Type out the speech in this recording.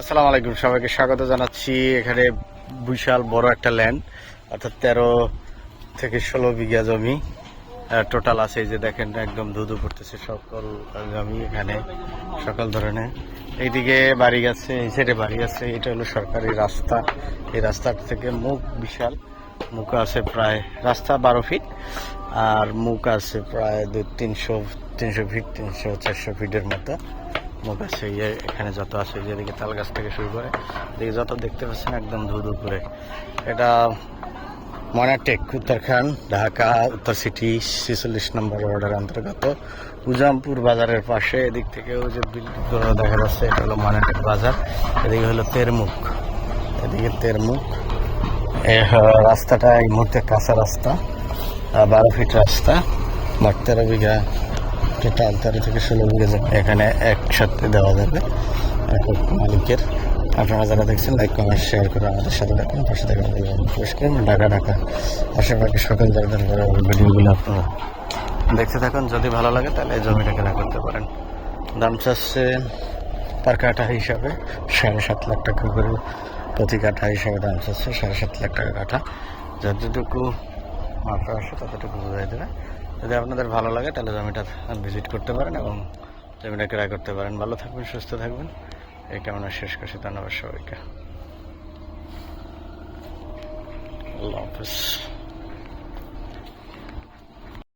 আসসালামু আলাইকুম, সবাইকে স্বাগত জানাচ্ছি। এখানে বিশাল বড় একটা ল্যান্ড অর্থাৎ তেরো থেকে ষোলো বিঘা জমি। টোটাল আছে যে দেখেন, একদম ধুধু পড়তেছে সকল জমি এখানে, সকল ধরনের। এইদিকে বাড়ি গেছে, এই সাইডে বাড়ি আছে এটা হলো সরকারি রাস্তা। এই রাস্তার থেকে মুখ বিশাল, মুখ আছে প্রায়, রাস্তা বারো ফিট আর মুখ আছে প্রায় দু তিনশো তিনশো ফিট তিনশো, চারশো ফিটের মতো। ইয়ে এখানে যত আছে, যেদিকে তাল গাছ থেকে শুরু করে, এদিকে যত দেখতে পাচ্ছেন, একদম ধুধু করে। এটা মনাটেক উত্তরখান্ড ঢাকা, উত্তর সিটি, ছেচল্লিশ নম্বর ওয়ার্ডের অন্তর্গত। উজামপুর বাজারের পাশে, এদিক থেকেও যে বিল্ডিংগুলো দেখা যাচ্ছে, এটা হলো মনাটেক বাজার, এদিকে হলো তেরমুখ। এদিকে তেরমুখ, এ রাস্তাটা এই মুহূর্তে কাঁচা রাস্তা বারো ফিট রাস্তা, মোট তেরো বিঘা টোটাল তেরো থেকে ষোলো বিঘা জমি এখানে একসাথে দেওয়া যাবে। মালিকের, আপনারা যারা দেখছেন লাইক কমেন্ট শেয়ার করে আমাদের সাথে দেখুন পাশে দেখুন পুরস্কার ঢাকা ঢাকা। আশেপাশে সকল জায়গার করে ভিডিওগুলো আপনারা দেখতে থাকুন। যদি ভালো লাগে, তাহলে এই জমিটা কেনা করতে পারেন। দাম চাচ্ছে পার কাঠা হিসাবে সাড়ে সাত লাখ টাকা করে। প্রতি কাঠা হিসাবে দাম চাচ্ছে সাড়ে সাত লাখ টাকা কাঠা। যতটুকু মাত্রা আসে ততটুকু বোঝাই দেবে। যদি আপনাদের ভালো লাগে, তাহলে জমিটা ভিজিট করতে পারেন এবং জমিটা ক্রয় করতে পারেন। ভালো থাকবেন, সুস্থ থাকবেন। এই কামনা শেষ করছি। ধন্যবাদ সবাইকে। আল্লাহ হাফিজ।